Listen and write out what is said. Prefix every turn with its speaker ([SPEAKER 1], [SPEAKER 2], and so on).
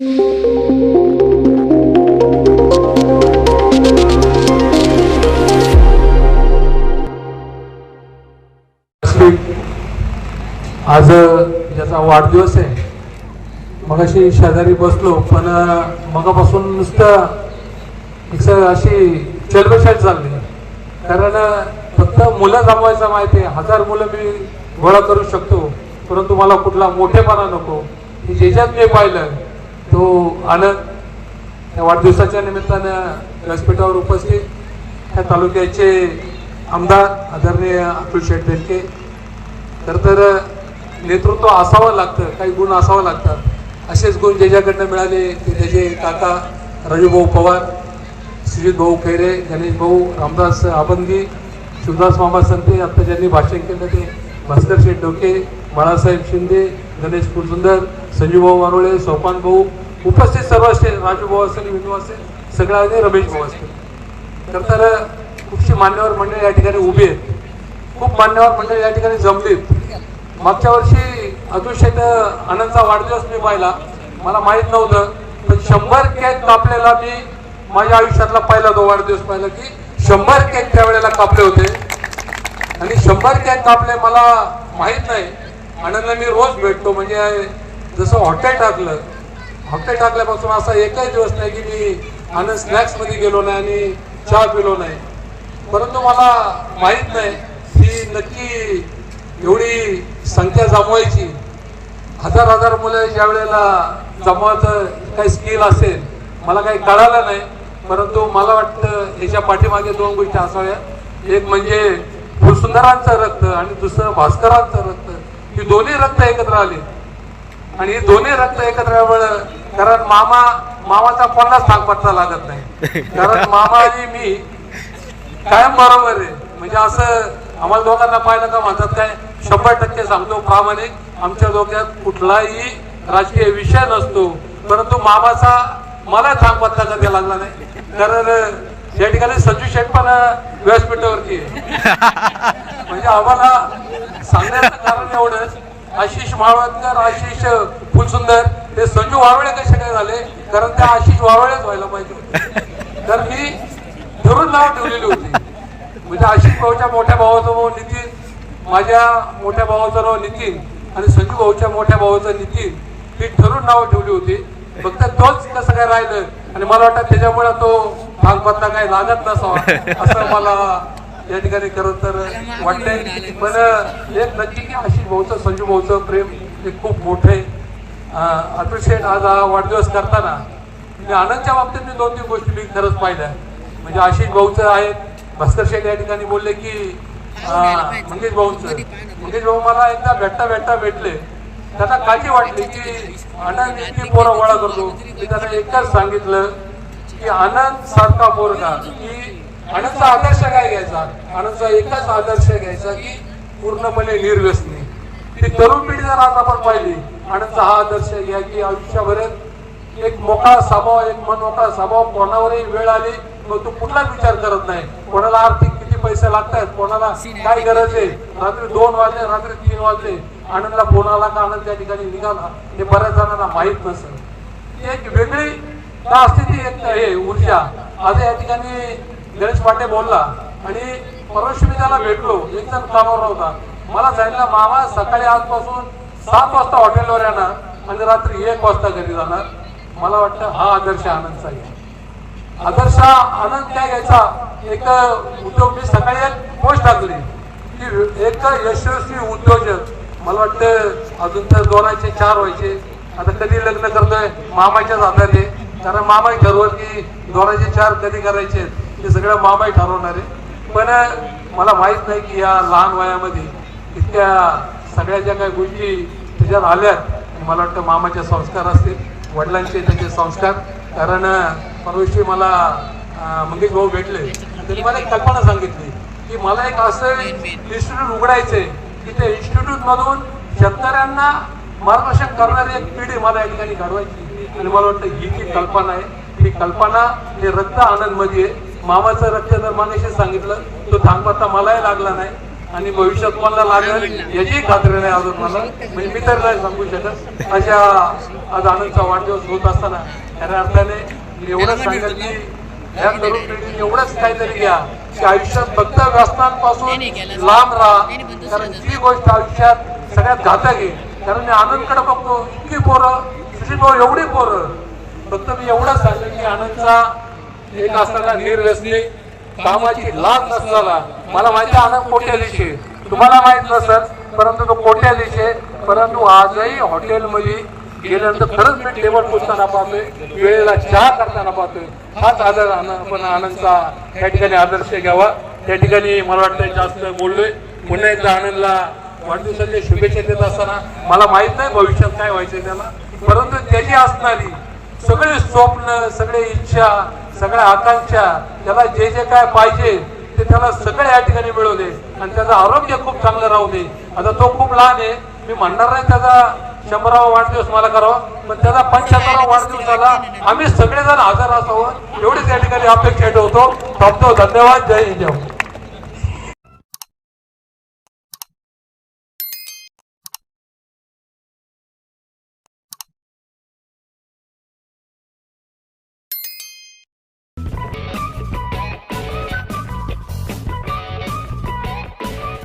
[SPEAKER 1] आज ज्याचा वाढदिवस आहे मगाशी शेजारी बसलो पण मगापासून नुसतं एक अशी चलबशाट चालली. कारण फक्त मुलं जमवायचं माहिती हजार मुलं मी गोळा करू शकतो परंतु मला कुठला मोठेपणा नको. ज्याच्यात मी पाहिलं तो आनंद या वाढदिवसाच्या निमित्तानं व्यासपीठावर उपस्थित त्या तालुक्याचे आमदार आदरणीय अतुल शेठ देलके तर तर नेतृत्व असावं लागतं काही गुण असावं लागतात. असेच गुण ज्याच्याकडनं मिळाले ते त्याचे काका राजूभाऊ पवार सुजित भाऊ खैरे गणेश भाऊ रामदास आबंगी शिवदास मामा संते आता ज्यांनी भाषण केलं ते भास्कर शेठ डोके बाळासाहेब शिंदे गणेश फुलसुंदर संजू भाऊ वारोळे सोपान भाऊ उपस्थित सर्व असते राजू भाऊ असेल विनू असेल सगळं रमेश भाऊ असतील. तर तर खूपशी मान्यवर मंडळी या ठिकाणी उभी आहेत. खूप मान्यवर मंडळी या ठिकाणी जमलीत मागच्या वर्षी अतिशय आनंदचा वाढदिवस मी पाहिला. मला माहीत नव्हतं पण शंभर केक कापलेला मी माझ्या आयुष्यातला पहिला तो वाढदिवस पाहिला की शंभर केक त्यावेळेला कापले होते. आणि शंभर केक कापले मला माहीत नाही. आनंद मी रोज भेटतो म्हणजे जसं हॉटेल टाकलं हॉटेल टाकल्यापासून असा एकही दिवस नाही की मी आनंद स्नॅक्समध्ये गेलो नाही आणि चहा पिलो नाही. परंतु मला माहीत नाही की नक्की एवढी संख्या जमवायची. हजार हजार मुलं ज्या वेळेला जमवायचं काही स्किल असेल मला काही कळालं नाही. परंतु मला वाटतं याच्या पाठीमागे दोन गोष्टी असाव्या. एक म्हणजे फुलसुंदरांचं रक्त आणि दुसरं भास्करांचं रक्त. ही दोन्ही रक्त एकत्र आली. आणि हे दोन्ही रक्त एकत्र कारण मामा मामाचा कोणालाच सांगपत्ता लागत नाही. कारण मामा आणि मी कायम बरोबर आहे. म्हणजे असं आम्हाला दोघांना पाहिलं का म्हणतात काय शंभर टक्के सांगतो प्रामाणिक आमच्या डोक्यात कुठलाही राजकीय विषय नसतो. परंतु मामाचा मला सांगपत्ता कधी लागला नाही. कारण या ठिकाणी संजू शेठ पण व्यासपीठावरती आहे. म्हणजे आम्हाला सांगण्याचं कारण एवढंच आशिष माळवणकर आशिष फुलसुंदर हे संजू वावळे कसे काय झाले? कारण त्या आशिष वावळेच व्हायला पाहिजे तर मी धरून नाव ठेवलेली होती. म्हणजे आशिष भाऊच्या मोठ्या भावाचं भाऊ नितीन माझ्या मोठ्या भावाचं नाव नितीन आणि संजू भाऊच्या मोठ्या भावाचं नितीन ही ठरून नाव ठेवली होती. फक्त तोच कसं काय राहिलं? आणि मला वाटतं त्याच्यामुळे तो भागपत्ता काही लागत नसावा असं मला या ठिकाणी खरं तर वाटतंय पण एक नक्की की आशिष भाऊचं संजू भाऊचं प्रेम हे खूप मोठं आहे. अं, आज हा वाढदिवस करताना मी आनंदच्या बाबतीत मी दोन तीन गोष्टी मी खरंच पाहिल्या. म्हणजे आशिष भाऊचं आहे भास्कर शेठ या ठिकाणी बोलले की मंगेश भाऊचं. मंगेश भाऊ मला एकदा भेटता भेटता भेटले. त्यांना काळजी वाटली की आनंद इतकी पोरं गोळा करतो. मी त्यांना एकच सांगितलं की आनंद सारखा पोरगा की आनंदचा आदर्श काय घ्यायचा? आनंदचा एकच आदर्श घ्यायचा की पूर्णपणे निर्व्यसनी. ती तरुण पिढी जर आज आपण पाहिली आनंदचा हा आदर्श घ्या की आयुष्याभरात एक मोकळा स्वभाव एक मनमोकळा स्वभाव कोणावरही वेळ आली मग तू कुठलाच विचार करत नाही. कोणाला आर्थिक किती पैसे लागतात कोणाला काय गरज आहे? रात्री दोन वाजले रात्री तीन वाजले. आनंदला फोन आला का आनंद त्या ठिकाणी निघाला? हे बऱ्याच जणांना माहीत नसेल. एक वेगळी का असते ती एक हे ऊर्जा. आज या ठिकाणी गणेश पाटे बोलला आणि परवाशी मी त्याला भेटलो एक जण कामावर होता मला सांगितलं मामा सकाळी आजपासून सात वाजता हॉटेलवर येणार आणि रात्री एक वाजता घरी जाणार. मला वाटतं हा आदर्श आनंदचा आहे. आदर्श आनंद काय घ्यायचा? एक उद्योग मी सकाळी एक पोस्ट टाकली. की एक यशस्वी उद्योजक. मला वाटतं अजून तर दोनाचे चार व्हायचे. आता कधी लग्न करतोय? मामाच्याच हाताने कारण मामा ठरवलं की दोनाचे चार कधी करायचे? हे सगळं मामाही ठरवणार. आहे पण मला माहीत नाही की या लहान वयामध्ये इतक्या सगळ्या ज्या काही गोष्टी त्याच्यात आल्यात मला वाटतं मामाचे संस्कार असतील वडिलांचे त्याचे संस्कार. कारण परवाशी मला मंगेश भाऊ भेटले. त्यांनी मला एक कल्पना सांगितली की मला एक असं इन्स्टिट्यूट उघडायचं आहे की त्या इन्स्टिट्यूटमधून शेतकऱ्यांना मार्गदर्शन करणारी एक पिढी मला या ठिकाणी घडवायची. आणि मला वाटतं ही जी कल्पना आहे ही कल्पना हे रक्त आनंदमध्ये आहे. मामाचं रक्त जर मागाशी सांगितलं तो थांबता मलाही लागला नाही आणि भविष्यात मला लागेल याची खात्री नाही अजून मला. म्हणजे मी तरी नाही सांगू शकत. अशा आज आनंदचा वाढदिवस होत असताना खऱ्या अर्थाने एवढंच सांगेल की या तरुण पिढीने एवढंच काहीतरी घ्या की आयुष्यात फक्त व्यसनांपासून लांब राहा. कारण जी गोष्ट आयुष्यात सगळ्यात घातक आहे कारण मी आनंदकडे बघतो इतकी पोरं सुशील भाऊ एवढी पोरं. फक्त मी एवढंच सांगेन की आनंदचा एक असताना निर्व्यसनी कामाची लाज नसताना. मला माहिती आनंद कोट्याधीशी आहे तुम्हाला माहीत नसत परंतु तो कोट्याधीश आहे परंतु आजही हॉटेलमध्ये गेल्यानंतर खरंच मी टेबल पुसताना पाहतोय वेळेला चहा करताना पाहतोय. हाच आदर आपण आनंदचा त्या ठिकाणी आदर्श घ्यावा. त्या ठिकाणी मला वाटतं जास्त बोललोय. पुन्हा एकदा आनंदला वाढदिवसाच्या शुभेच्छा देत असताना मला माहीत नाही भविष्यात काय व्हायचं त्याला. परंतु त्याची असणारी सगळे स्वप्न सगळे इच्छा सगळ्या आकांक्षा त्याला जे जे काय पाहिजे ते त्याला सगळे या ठिकाणी मिळवले. आणि त्याचं आरोग्य खूप चांगलं राहू दे. आता तो खूप लहान आहे. मी म्हणणार नाही त्याचा शंभरावा वाढदिवस मला करावा पण त्याचा पंच्याहत्तरावा वाढदिवस झाला. आम्ही सगळेजण हजर असावं. एवढीच या ठिकाणी अपेक्षा ठेवतो. थांबतो. धन्यवाद. जय हिंद.